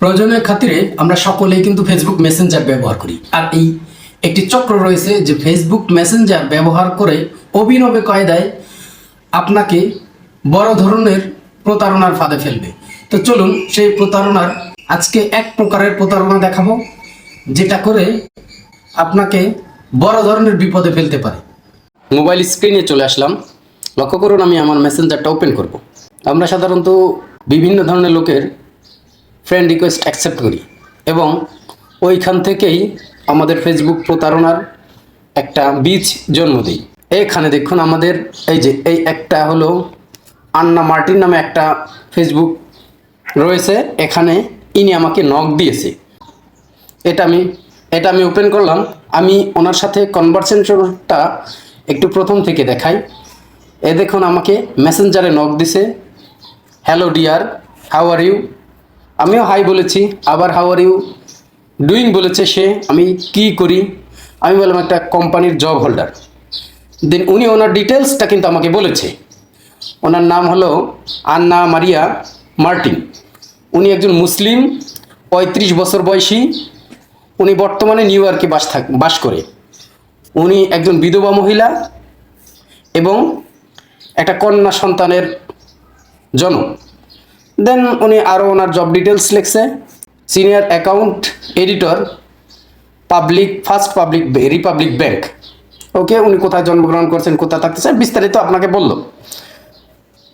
প্রয়োজনের খাতিরে আমরা সকলেই কিন্তু ফেসবুক মেসেঞ্জার ব্যবহার করি। আর এই একটি চক্র রয়েছে যে ফেসবুক মেসেঞ্জার ব্যবহার করে অভিনবে কায়দায় আপনাকে বড় ধরনের প্রতারণার ফাঁদে ফেলবে। তো চলুন সেই প্রতারণার আজকে এক প্রকারের প্রতারণা দেখাবো, যেটা করে আপনাকে বড় ধরনের বিপদে ফেলতে পারে। মোবাইল স্ক্রিনে চলে আসলাম। লক্ষ্য করুন আমি আমার মেসেঞ্জারটা ওপেন করব। আমরা সাধারণত বিভিন্ন ধরনের লোকের ফ্রেন্ড রিকোয়েস্ট অ্যাকসেপ্ট করি। এবং ওইখান থেকেই আমাদের ফেসবুক প্রতারণার একটা বীজ জন্ম দিই। এখানে দেখুন আমাদের এই যে, এই একটা হলো আন্না মার্টিন নামে একটা ফেসবুক রয়েছে। এখানে ইনি আমাকে নক দিয়েছে। এটা আমি এটা আমি ওপেন করলাম। আমি ওনার সাথে কনভারসেশনটা একটু প্রথম থেকে দেখাই। এ দেখুন আমাকে মেসেঞ্জারে নক দিছে। Hello dear how are you আমিও হাই বলেছি, আবার হাউ আর ইউ ডুইং বলেছে সে, আমি কি করি? আমি বললাম, একটা কোম্পানির জব হোল্ডার দেন উনি ওনার ডিটেলসটা কিন্তু আমাকে বলেছে। ওনার নাম হলো আন্না মারিয়া মার্টিন। উনি একজন মুসলিম, পঁয়ত্রিশ বছর বয়সী। উনি বর্তমানে নিউ ইয়র্কে বাস থাক বাস করে। উনি একজন বিধবা মহিলা এবং একটা কন্যা সন্তানের জনক। দেন উনি আরও ওনার জব ডিটেলস লিখছে। Senior account editor public first public republic bank okay উনি কোথায় জন্মগ্রহণ করছেন, কোথায় থাকতেছেন, বিস্তারিত আপনাকে বলল।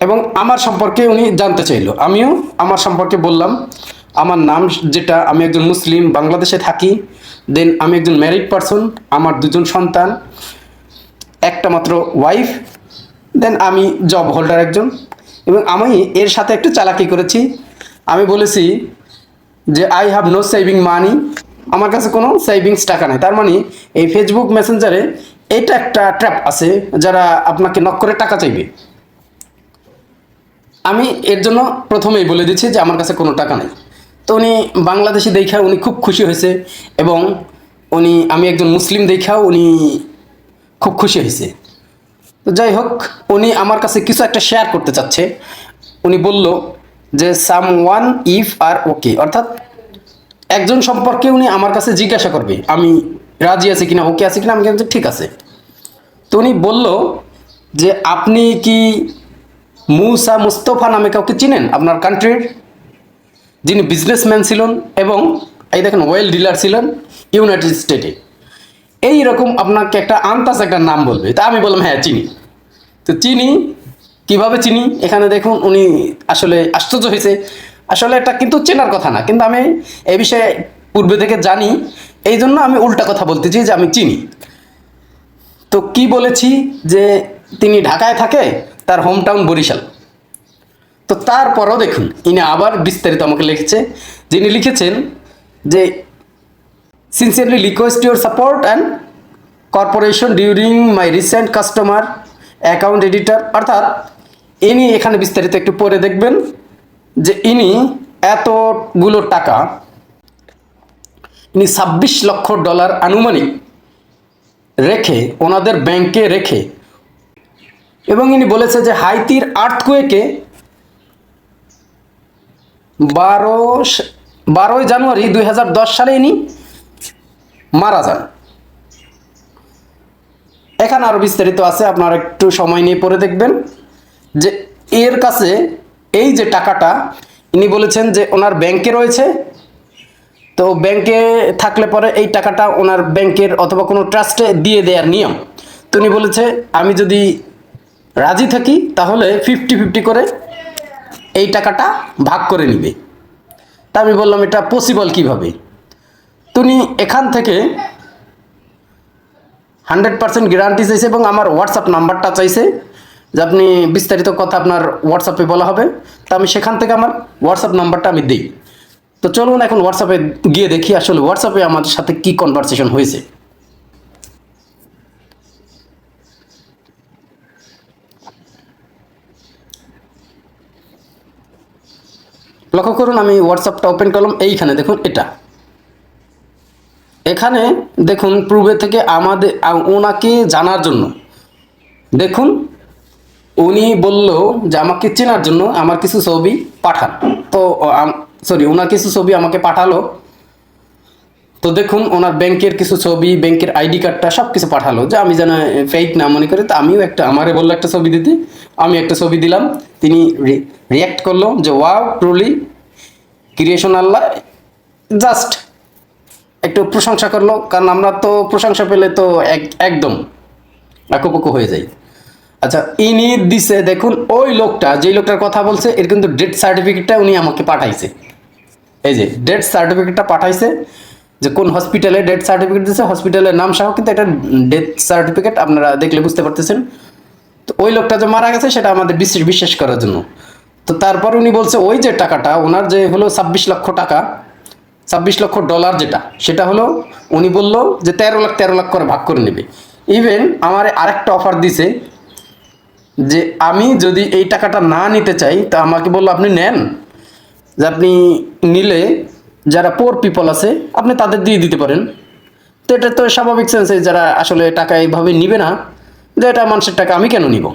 এবং আমার সম্পর্কে উনি জানতে চাইলো। আমিও আমার সম্পর্কে বললাম, আমার নাম যেটা, আমি একজন মুসলিম, বাংলাদেশে থাকি। দেন আমি একজন ম্যারিড পারসন আমার দুজন সন্তান, একটা মাত্র ওয়াইফ দেন আমি জব হোল্ডার একজন। এবং আমি এর সাথে একটু চালাকি করেছি। আমি বলেছি যে I have no saving money আমার কাছে কোনো সেভিংস টাকা নেই। তার মানে এই ফেসবুক মেসেঞ্জারে এটা একটা ট্র্যাপ আছে যারা আপনাকে নক করে টাকা চাইবে। আমি এর জন্য প্রথমেই বলে দিচ্ছি যে, আমার কাছে কোনো টাকা নেই। তো উনি বাংলাদেশি দেখা উনি খুব খুশি হয়েছে এবং উনি, আমি একজন মুসলিম দেখাও উনি খুব খুশি হয়েছে। তো যাই হোক, উনি আমার কাছে কিছু একটা শেয়ার করতে চাচ্ছে। উনি বলল যে সাম ওয়ান ইফ আর ওকে অর্থাৎ একজন সম্পর্কে উনি আমার কাছে জিজ্ঞাসা করবে, আমি রাজি আছি কিনা ওকে আছি কিনা? আমি কিন্তু ঠিক আছে। তো উনি বলল যে, আপনি কি মুসা মুস্তফা নামে কাউকে চিনেন? আপনার কান্ট্রির যিনি বিজনেসম্যান ছিলেন এবং এই দেখেন ওয়েল ডিলার ছিলেন ইউনাইটেড স্টেটে এই রকম আপনাকে একটা আন্তাজ, একটা নাম বলবে। তা আমি বললাম হ্যাঁ চিনি। তো চিনি, কীভাবে চিনি? এখানে দেখুন, উনি আসলে আশ্চর্য হয়েছে। আসলে এটা কিন্তু চেনার কথা না, কিন্তু আমি এই বিষয়ে পূর্বে থেকে জানি। এই জন্য আমি উল্টা কথা বলতেছি যে আমি চিনি। তো কি বলেছি যে তিনি ঢাকায় থাকে, তার হোম টাউন বরিশাল। তো তারপরও দেখুন, ইনি আবার বিস্তারিত আমাকে লিখেছে। যিনি লিখেছেন যে sincerely request your support and corporation during my recent customer account editor অর্থাৎ, ইনি এখানে বিস্তারিত একটু পরে দেখবেন যে ইনি এতগুলো টাকা, ইনি ছাব্বিশ লক্ষ ডলার আনুমানিক রেখে, ওনাদের ব্যাংকে রেখে, এবং ইনি বলেছে যে হাইতির আর্থকুয়েকে বারো বারোই জানুয়ারি দু হাজার দশ সালে ইনি মারা যান। এখানে আরও বিস্তারিত আছে, আপনারা একটু সময় নিয়ে পড়ে দেখবেন যে এর কাছে এই যে টাকাটা, ইনি বলেছেন যে ওনার ব্যাংকে রয়েছে। তো ব্যাংকে থাকলে পরে এই টাকাটা ওনার ব্যাংকের অথবা কোনো ট্রাস্টে দিয়ে দেওয়ার নিয়ম। তো উনি বলেছে, আমি যদি রাজি থাকি, তাহলে ফিফটি ফিফটি করে এই টাকাটা ভাগ করে নিবে। তা আমি বললাম, এটা পসিবল কীভাবে? তুমি এখান থেকে হান্ড্রেড পার্সেন্ট গ্যারান্টি চাইছে এবং আমার হোয়াটসঅ্যাপ নাম্বারটা চাইছে, যে আপনি বিস্তারিত কথা আপনার হোয়াটসঅ্যাপে বলা হবে। তা আমি সেখান থেকে আমার হোয়াটসঅ্যাপ নাম্বারটা আমি দিই। তো চলুন এখন হোয়াটসঅ্যাপে গিয়ে দেখি আসলে হোয়াটসঅ্যাপে আমার সাথে কি কনভারসেশন হয়েছে। লক্ষ্য করুন আমি হোয়াটসঅ্যাপটা ওপেন করলাম, এইখানে দেখুন এটা। এখানে দেখুন পূর্বে থেকে আমাদের ওনাকে জানার জন্য। দেখুন, উনি বলল যে আমাকে চেনার জন্য আমার কিছু ছবি পাঠান। তো সরি ওনার কিছু ছবি আমাকে পাঠালো। তো দেখুন, ওনার ব্যাংকের কিছু ছবি, ব্যাংকের আইডি কার্ডটা সব কিছু পাঠালো যে আমি যেন ফেক না মনে করি। তো আমিও একটা, আমারে বলল একটা ছবি দিতে। আমি একটা ছবি দিলাম। তিনি রিয়াক্ট করল যে wow truly creation Allah just একটু প্রশংসা করল, কারণ আমরা তো প্রশংসা পেলে তো এক, একদম আঁকুপাকু হয়ে যাই। আচ্ছা ইনি দিছে, দেখুন, ওই লোকটা, যেই লোকটার কথা বলছে, এর কিন্তু ডেথ সার্টিফিকেটটা উনি আমাকে পাঠাইছে। এই যে ডেথ সার্টিফিকেটটা পাঠাইছে যে কোন হসপিটালে ডেথ সার্টিফিকেট দিচ্ছে হসপিটালের নাম সহ কিন্তু এটা ডেথ সার্টিফিকেট আপনারা দেখলে বুঝতে পারতেছেন। তো ওই লোকটা যে মারা গেছে, সেটা আমাদের বিশ্বাস বিশ্বাস করার জন্য। তো তারপর উনি বলছে, ওই যে টাকাটা, ওনার যে হলো ছাব্বিশ লক্ষ টাকা ছাব্বিশ লক্ষ ডলার যেটা, সেটা হলো উনি বলল যে তেরো লাখ তেরো লাখ করে ভাগ করে নেবে। ইভেন আমার আরেকটা অফার দিছে যে আমি যদি এই টাকাটা না নিতে চাই, তা আমাকে বলল, আপনি নেন। যে আপনি নিলে যারা পোর পিপল আছে, আপনি তাদের দিয়ে দিতে পারেন। তো এটা তো স্বাভাবিক সেন্সে যারা আসলে টাকা এইভাবে নিবে না, যে এটা মানুষের টাকা আমি কেন নিব?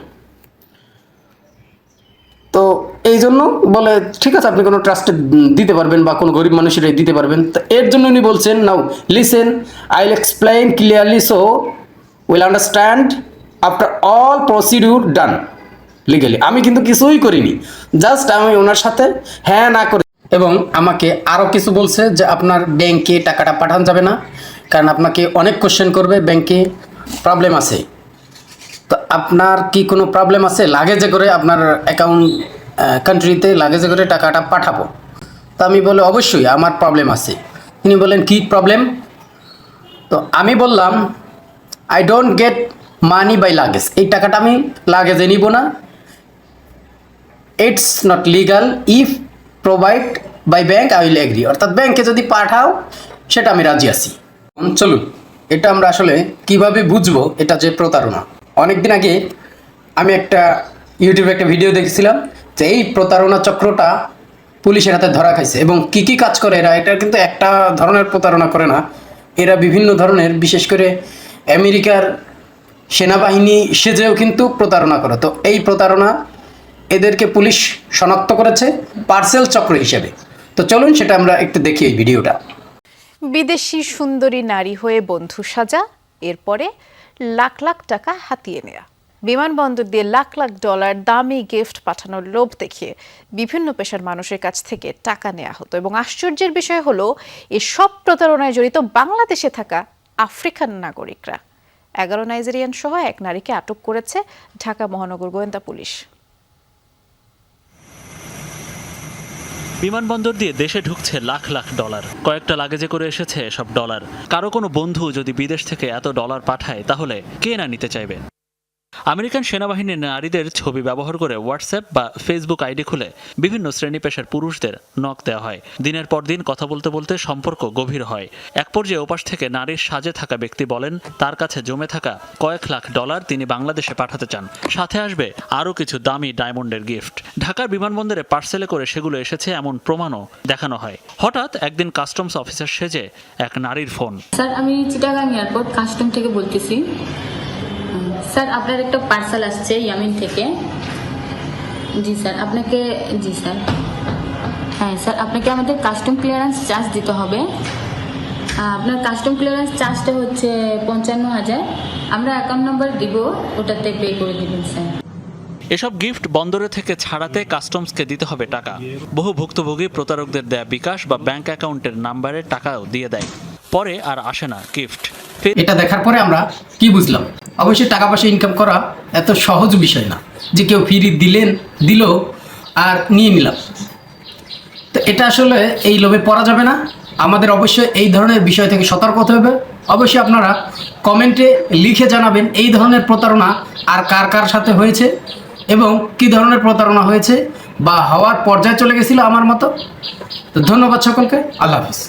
তো এই জন্য বলে, ঠিক আছে, আপনি কোনো ট্রাস্টে দিতে পারবেন বা কোনো গরিব মানুষেরাই দিতে পারবেন। তো এর জন্য উনি বলছেন, now listen I will explain clearly so will understand after all procedure done legally আমি কিন্তু কিছুই করিনি জাস্ট আমি ওনার সাথে হ্যাঁ না করে এবং আমাকে আরও কিছু বলছে যে আপনার ব্যাংকে টাকাটা পাঠানো যাবে না, কারণ আপনাকে অনেক কোশ্চেন করবে, ব্যাংকে প্রবলেম আছে। তো আপনার কি কোনো প্রবলেম আছে? লাগেজে করে আপনার অ্যাকাউন্ট কান্ট্রিতে লাগেজে করে টাকাটা পাঠাবো। তো আমি বলে, অবশ্যই, আমার প্রবলেম আছে। তিনি বলেন কি প্রবলেম তো আমি বললাম I don't get money by luggage এই টাকাটা আমি লাগেজে নিব না। It's not legal if provide by bank I will agree অর্থাৎ ব্যাংকে যদি পাঠাও, সেটা আমি রাজি আছি। চলুন, এটা আমরা আসলে কীভাবে বুঝব, এটা যে প্রতারণা। অনেক দিন আগে আমি একটা ইউটিউবে একটা ভিডিও দেখেছিলাম। যে এই প্রতারণা চক্রটা পুলিশের হাতে ধরা খাইছে এবং কি কি কাজ করে এরা এটা কিন্তু একটা ধরনের প্রতারণা করে না। এরা বিভিন্ন ধরনের, বিশেষ করে আমেরিকার সেনাবাহিনী সেজেও কিন্তু প্রতারণা করে। তো এই প্রতারণা এদেরকে পুলিশ শনাক্ত করেছে পার্সেল চক্র হিসেবে। তো চলুন সেটা আমরা একটু দেখি এই ভিডিওটা। বিদেশি সুন্দরী নারী হয়ে বন্ধু সাজা, এরপরে লাখ লাখ টাকা হাতিয়ে নেয়া। বিমানবন্দর দিয়ে লাখ লাখ ডলার দামি গিফট পাঠানোর লোভ দেখিয়ে বিভিন্ন পেশার মানুষের কাছ থেকে টাকা নেওয়া হতো। এবং আশ্চর্যের বিষয় হলো এই সব প্রতারণায় জড়িত বাংলাদেশে থাকা আফ্রিকান নাগরিকরা। এগারো নাইজেরিয়ান সহ এক নারীকে আটক করেছে ঢাকা মহানগর গোয়েন্দা পুলিশ। বিমানবন্দর দিয়ে দেশে ঢুকছে লাখ লাখ ডলার। কয়েকটা লাগেজে করে এসেছে সব ডলার। কারও কোনো বন্ধু যদি বিদেশ থেকে এত ডলার পাঠায়, তাহলে কে না নিতে চাইবে? আমেরিকান সেনাবাহিনীর নারীদের ছবি ব্যবহার করে হোয়াটসঅ্যাপ বা ফেসবুক আইডি খুলে বিভিন্ন শ্রেণি পেশার পুরুষদের নখ দেওয়া হয়। দিনের পর দিন কথা বলতে বলতে সম্পর্ক গভীর হয়। এক পর্যায়ে ওপাশ থেকে নারীর সাজে থাকা ব্যক্তি বলেন, তার কাছে জমে থাকা কয়েক লাখ ডলার তিনি বাংলাদেশে পাঠাতে চান। সাথে আসবে আরও কিছু দামি ডায়মন্ডের গিফট। ঢাকার বিমানবন্দরে পার্সেলে করে সেগুলো এসেছে এমন প্রমাণও দেখানো হয়। হঠাৎ একদিন কাস্টমস অফিসার সেজে এক নারীর ফোন। স্যার, আমি চিটাগাং এয়ারপোর্ট কাস্টম থেকে বলতেছি। স্যার, আপনার একটা পার্সেল আসছে ইয়ামিন থেকে। জি স্যার, আপনাকে, জি স্যার। হ্যাঁ স্যার, আপনাকে আমাদের কাস্টম ক্লিয়ারেন্স চার্জ দিতে হবে। আপনার কাস্টম ক্লিয়ারেন্স চার্জটা হচ্ছে পঞ্চান্ন হাজার। আমরা অ্যাকাউন্ট নাম্বার দিব, ওটাতে পে করে দেবেন, স্যার। এসব গিফট বন্দরে থেকে ছাড়াতে কাস্টমসকে দিতে হবে টাকা। বহু ভুক্তভোগী প্রতারকদের দেয়া বিকাশ বা ব্যাংক অ্যাকাউন্টের নাম্বারে টাকাও দিয়ে দেয়। পরে আর আসে না গিফট এটা দেখার পরে আমরা কি বুঝলাম? অবশ্যই টাকা পয়সা ইনকাম করা এত সহজ বিষয় না, যে কেউ ফ্রি দিলেন, দিল আর নিয়ে নিলাম। তো এটা আসলে এই লোভে পড়া যাবে না। আমাদের অবশ্যই এই ধরনের বিষয় থেকে সতর্ক হতে হবে। অবশ্যই আপনারা কমেন্টে লিখে জানাবেন এই ধরনের প্রতারণা আর কার কার সাথে হয়েছে এবং কি ধরনের প্রতারণা হয়েছে বা হওয়ার পর্যায়ে চলে গেছিল আমার মতো। তো ধন্যবাদ সকলকে। আল্লাহ হাফিজ।